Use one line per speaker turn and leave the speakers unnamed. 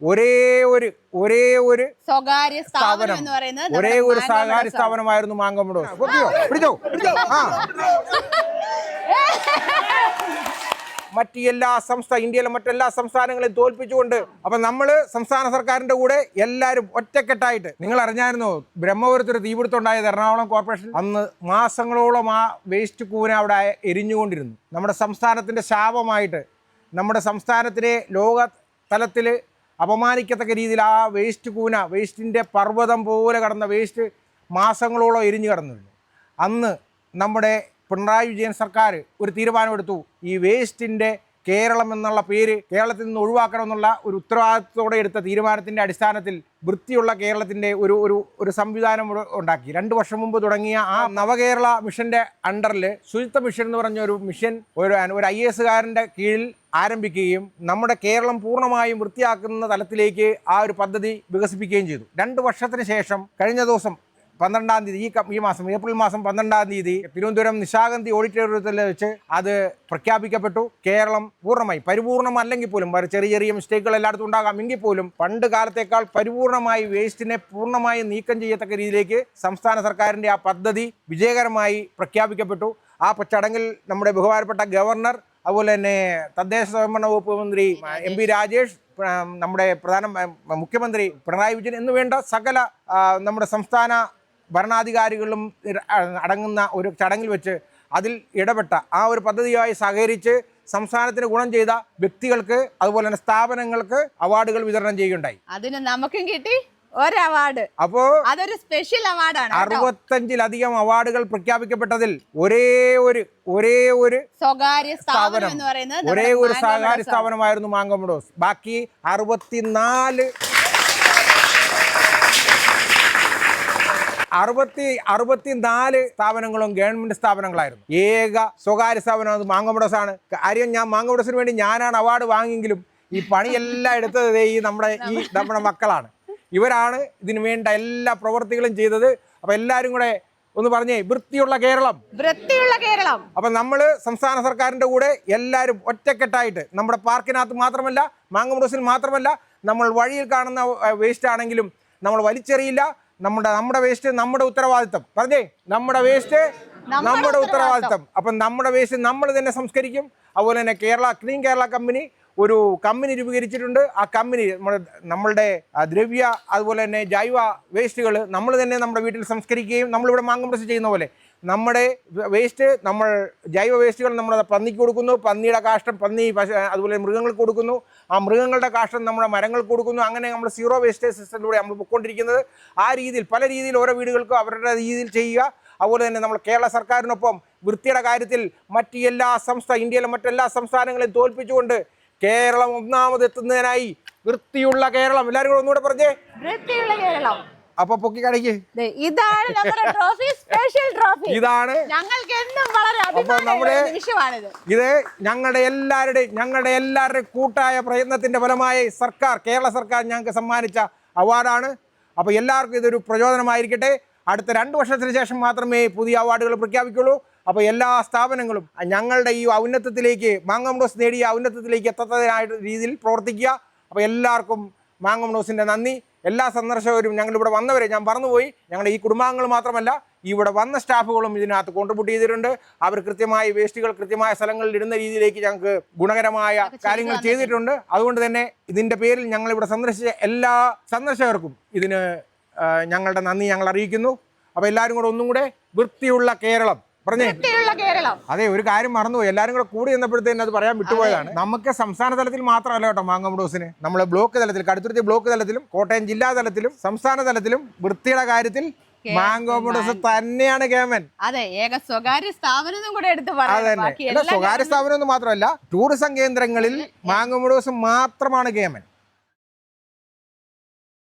ഒരേ ഒരു ഒരേ ഒരു
സ്വകാര്യ സ്ഥാപനം എന്ന് പറയുന്നത്
ഒരേ ഒരു
സ്വകാര്യ
സ്ഥാപനമായിരുന്നു മാങ്കമ്പടോ പിടിച്ചോ? പിടിച്ചോ? പിടിച്ചോ? ആ. മറ്റ് എല്ലാ സംസ്ഥാന ഇന്ത്യയിലെ മറ്റെല്ലാ സംസ്ഥാനങ്ങളെയും തോൽപ്പിച്ചുകൊണ്ട് അപ്പൊ നമ്മൾ സംസ്ഥാന സർക്കാരിന്റെ കൂടെ എല്ലാവരും ഒറ്റക്കെട്ടായിട്ട്. നിങ്ങൾ അറിഞ്ഞായിരുന്നു? ബ്രഹ്മപുരത്ത് ഒരു തീപിടുത്തം ഉണ്ടായത് എറണാകുളം കോർപ്പറേഷൻ അന്ന് മാസങ്ങളോളം ആ വേസ്റ്റ് കൂന അവിടെ എരിഞ്ഞുകൊണ്ടിരുന്നു. നമ്മുടെ സംസ്ഥാനത്തിന്റെ ശാപമായിട്ട് നമ്മുടെ സംസ്ഥാനത്തിലെ ലോക തലത്തിൽ അപമാനിക്കത്തക്ക രീതിയിൽ ആ വേസ്റ്റ് കൂന വേസ്റ്റിന്റെ പർവതം പോലെ കടന്ന വേസ്റ്റ് മാസങ്ങളോളം എരിഞ്ഞു കടന്നിരുന്നു. അന്ന് നമ്മുടെ പിണറായി വിജയൻ സർക്കാർ ഒരു തീരുമാനമെടുത്തു. ഈ വേസ്റ്റിന്റെ കേരളം എന്നുള്ള പേര് കേരളത്തിൽ നിന്ന് ഒഴിവാക്കണമെന്നുള്ള ഒരു ഉത്തരവാദിത്തത്തോടെ എടുത്ത തീരുമാനത്തിന്റെ അടിസ്ഥാനത്തിൽ വൃത്തിയുള്ള കേരളത്തിന്റെ ഒരു ഒരു ഒരു സംവിധാനം ഉണ്ടാക്കി. രണ്ട് വർഷം മുമ്പ് തുടങ്ങിയ ആ നവകേരള മിഷന്റെ അണ്ടറിൽ ശുചിത്വ മിഷൻ എന്ന് പറഞ്ഞ ഒരു മിഷൻ ഒരു ഒരു ഐ എസുകാരന്റെ കീഴിൽ ആരംഭിക്കുകയും നമ്മുടെ കേരളം പൂർണമായും വൃത്തിയാക്കുന്ന തലത്തിലേക്ക് ആ ഒരു പദ്ധതി വികസിപ്പിക്കുകയും ചെയ്തു. രണ്ട് വർഷത്തിന് ശേഷം കഴിഞ്ഞ ദിവസം പന്ത്രണ്ടാം തീയതി ഈ ഈ മാസം ഏപ്രിൽ മാസം പന്ത്രണ്ടാം തീയതി തിരുവനന്തപുരം നിശാഗന്ധി ഓഡിറ്റോറിയത്തിൽ വെച്ച് അത് പ്രഖ്യാപിക്കപ്പെട്ടു. കേരളം പൂർണമായി പരിപൂർണം അല്ലെങ്കിൽ പോലും ചെറിയ ചെറിയ മിസ്റ്റേക്കുകൾ എല്ലായിടത്തും ഉണ്ടാകാം എങ്കിൽ പോലും പണ്ട് കാലത്തേക്കാൾ പരിപൂർണമായി വേസ്റ്റിനെ പൂർണമായി നീക്കം ചെയ്യത്തക്ക രീതിയിലേക്ക് സംസ്ഥാന സർക്കാരിന്റെ ആ പദ്ധതി വിജയകരമായി പ്രഖ്യാപിക്കപ്പെട്ടു. ആ ചടങ്ങിൽ നമ്മുടെ ബഹുമാനപ്പെട്ട ഗവർണർ അതുപോലെ തന്നെ തദ്ദേശ സ്വയംഭരണ വകുപ്പ് മന്ത്രി എം പി രാജേഷ് നമ്മുടെ പ്രധാന മുഖ്യമന്ത്രി പിണറായി വിജയൻ എന്നുവേണ്ട സകല നമ്മുടെ സംസ്ഥാന ഭരണാധികാരികളും അടങ്ങുന്ന ഒരു ചടങ്ങിൽ വെച്ച് അതിൽ ഇടപെട്ട ആ ഒരു പദ്ധതിയുമായി സഹകരിച്ച് സംസ്ഥാനത്തിന് ഗുണം ചെയ്ത വ്യക്തികൾക്ക് അതുപോലെ തന്നെ സ്ഥാപനങ്ങൾക്ക് അവാർഡുകൾ വിതരണം ചെയ്യുകയുണ്ടായി.
അതിന് നമുക്കും കിട്ടി ഒരു അവാർഡ്.
അപ്പോ
അതൊരു സ്പെഷ്യൽ അവാർഡാണ്.
അറുപത്തഞ്ചിലധികം അവാർഡുകൾ പ്രഖ്യാപിക്കപ്പെട്ടതിൽ ഒരേ ഒരു ഒരേ ഒരു
സ്വകാര്യ സ്ഥാപനം എന്ന് പറയുന്നത്
ഒരേ ഒരു
സ്വകാര്യ
സ്ഥാപനമായിരുന്നു മാങ്കോമഡോസ്. ബാക്കി അറുപത്തിനാല് അറുപത്തി അറുപത്തിനാല് സ്ഥാപനങ്ങളും ഗവൺമെന്റ് സ്ഥാപനങ്ങളായിരുന്നു. ഏക സ്വകാര്യ സ്ഥാപനം അത് മാങ്ങമുടസാണ്. ആണ് കാര്യം ഞാൻ മാങ്ങമുടസിന് വേണ്ടി ഞാനാണ് അവാർഡ് വാങ്ങിയെങ്കിലും ഈ പണിയെല്ലാം എടുത്തത് ഈ നമ്മുടെ ഈ നമ്മുടെ മക്കളാണ്. ഇവരാണ് ഇതിനു വേണ്ട എല്ലാ പ്രവൃത്തികളും ചെയ്തത്. അപ്പൊ എല്ലാരും കൂടെ ഒന്ന് പറഞ്ഞേ വൃത്തിയുള്ള കേരളം.
വൃത്തിയുള്ള കേരളം.
അപ്പൊ നമ്മൾ സംസ്ഥാന സർക്കാരിന്റെ കൂടെ എല്ലാരും ഒറ്റക്കെട്ടായിട്ട് നമ്മുടെ പാർക്കിനകത്ത് മാത്രമല്ല മാങ്ങമുടസിൽ മാത്രമല്ല നമ്മൾ വഴിയിൽ കാണുന്ന വേസ്റ്റ് ആണെങ്കിലും നമ്മൾ വലിച്ചെറിയില്ല നമ്മുടെ നമ്മുടെ വേസ്റ്റ് നമ്മുടെ ഉത്തരവാദിത്തം. പറഞ്ഞേ? നമ്മുടെ വേസ്റ്റ് നമ്മുടെ ഉത്തരവാദിത്തം. അപ്പം നമ്മുടെ വേസ്റ്റ് നമ്മൾ തന്നെ സംസ്കരിക്കും. അതുപോലെ തന്നെ കേരള ക്ലീൻ കേരള കമ്പനി ഒരു കമ്പനി രൂപീകരിച്ചിട്ടുണ്ട്. ആ കമ്പനി നമ്മുടെ നമ്മളുടെ ദ്രവ്യ അതുപോലെ തന്നെ ജൈവ വേസ്റ്റുകൾ നമ്മൾ തന്നെ നമ്മുടെ വീട്ടിൽ സംസ്കരിക്കുകയും നമ്മളിവിടെ മാങ്ങംപ്രസ് ചെയ്യുന്ന പോലെ നമ്മുടെ വേസ്റ്റ് നമ്മൾ ജൈവ വേസ്റ്റുകൾ നമ്മൾ പന്നിക്ക് കൊടുക്കുന്നു. പന്നിയുടെ കാഷ്ടം പന്നി പശു അതുപോലെ മൃഗങ്ങൾക്ക് കൊടുക്കുന്നു. ആ മൃഗങ്ങളുടെ കാഷ്ടം നമ്മുടെ മരങ്ങൾക്ക് കൊടുക്കുന്നു. അങ്ങനെ നമ്മൾ സീറോ വേസ്റ്റേജ് സിസ്റ്റത്തിലൂടെ നമ്മൾ പൊയ്ക്കൊണ്ടിരിക്കുന്നത്. ആ രീതിയിൽ പല രീതിയിൽ ഓരോ വീടുകൾക്കും അവരുടെ രീതിയിൽ ചെയ്യുക. അതുപോലെ തന്നെ നമ്മൾ കേരള സർക്കാരിനൊപ്പം വൃത്തിയുടെ കാര്യത്തിൽ മറ്റ് എല്ലാ സംസ്ഥാന ഇന്ത്യയിലെ മറ്റെല്ലാ സംസ്ഥാനങ്ങളെയും തോൽപ്പിച്ചുകൊണ്ട് കേരളം ഒന്നാമതെത്തുന്നതിനായി വൃത്തിയുള്ള കേരളം. എല്ലാവരും കൂടെ ഒന്നുകൂടെ പറഞ്ഞേ.
വൃത്തിയുള്ള കേരളം.
അപ്പൊ പൊക്കി കടയ്ക്ക്
ഇതാണ് നമ്മുടെ ട്രോഫി സ്പെഷ്യൽ ട്രോഫി
ഇതാണ്.
ഞങ്ങൾക്ക് എന്നും വളരെ
നമ്മുടെ- ഇത് ഞങ്ങളുടെ എല്ലാവരുടെയും ഞങ്ങളുടെ എല്ലാവരുടെയും കൂട്ടായ പ്രയത്നത്തിന്റെ ഫലമായി സർക്കാർ കേരള സർക്കാർ ഞങ്ങൾക്ക് സമ്മാനിച്ച അവാർഡാണ്. അപ്പോൾ എല്ലാവർക്കും ഇതൊരു പ്രചോദനമായിരിക്കട്ടെ. അടുത്ത രണ്ട് വർഷത്തിന് ശേഷം മാത്രമേ പുതിയ അവാർഡുകൾ പ്രഖ്യാപിക്കുള്ളൂ. അപ്പോൾ എല്ലാ സ്ഥാപനങ്ങളും ഞങ്ങളുടെ ഈ ഔന്നത്യത്തിലേക്ക് മാങ്ങോംഡോസ് നേടിയ ഔന്നത്യത്തിലേക്ക് എത്തത്തതിനായിട്ട് രീതിയിൽ പ്രവർത്തിക്കുക. അപ്പോൾ എല്ലാവർക്കും മാങ്ങോംഡോസിന്റെ നന്ദി. എല്ലാ സന്ദർശകരും ഞങ്ങളിവിടെ വന്നവരെ ഞാൻ പറഞ്ഞുപോയി ഞങ്ങളുടെ ഈ കുടുംബാംഗങ്ങൾ മാത്രമല്ല ഇവിടെ വന്ന സ്റ്റാഫുകളും ഇതിനകത്ത് കോൺട്രിബ്യൂട്ട് ചെയ്തിട്ടുണ്ട്. അവർ കൃത്യമായി വേസ്റ്റുകൾ കൃത്യമായ സ്ഥലങ്ങളിൽ ഇടുന്ന രീതിയിലേക്ക് ഞങ്ങൾക്ക് ഗുണകരമായ കാര്യങ്ങൾ ചെയ്തിട്ടുണ്ട്. അതുകൊണ്ട് തന്നെ ഇതിന്റെ പേരിൽ ഞങ്ങളിവിടെ സന്ദർശിച്ച എല്ലാ സന്ദർശകർക്കും ഇതിന് ഞങ്ങളുടെ നന്ദി ഞങ്ങൾ അറിയിക്കുന്നു. അപ്പോൾ എല്ലാവരും കൂടെ ഒന്നും കൂടെ വൃത്തിയുള്ള കേരളം. പറഞ്ഞേ. അതെ ഒരു കാര്യം മറന്നുപോയി. എല്ലാവരും കൂടെ കൂടി ചെന്നപ്പോഴത്തേനും അത് പറയാൻ വിട്ടുപോയതാണ്. നമുക്ക് സംസ്ഥാന തലത്തിൽ മാത്രമല്ല കേട്ടോ മാങ്ങാമുഡോസിന് നമ്മൾ ബ്ലോക്ക് തലത്തിൽ കടുത്തുരുത്തി ബ്ലോക്ക് തലത്തിലും കോട്ടയം ജില്ലാ തലത്തിലും സംസ്ഥാന തലത്തിലും വൃത്തിയുടെ കാര്യത്തിൽ മാങ്കോമുഡോസ് തന്നെയാണ് കേമൻ.
അതെ ഏക സ്വകാര്യ സ്ഥാപനം കൂടെ എടുത്ത് പറയാം.
സ്വകാര്യ സ്ഥാപനം മാത്രമല്ല ടൂറിസം കേന്ദ്രങ്ങളിൽ മാങ്ങോമുഡോസ് മാത്രമാണ് കേമൻ.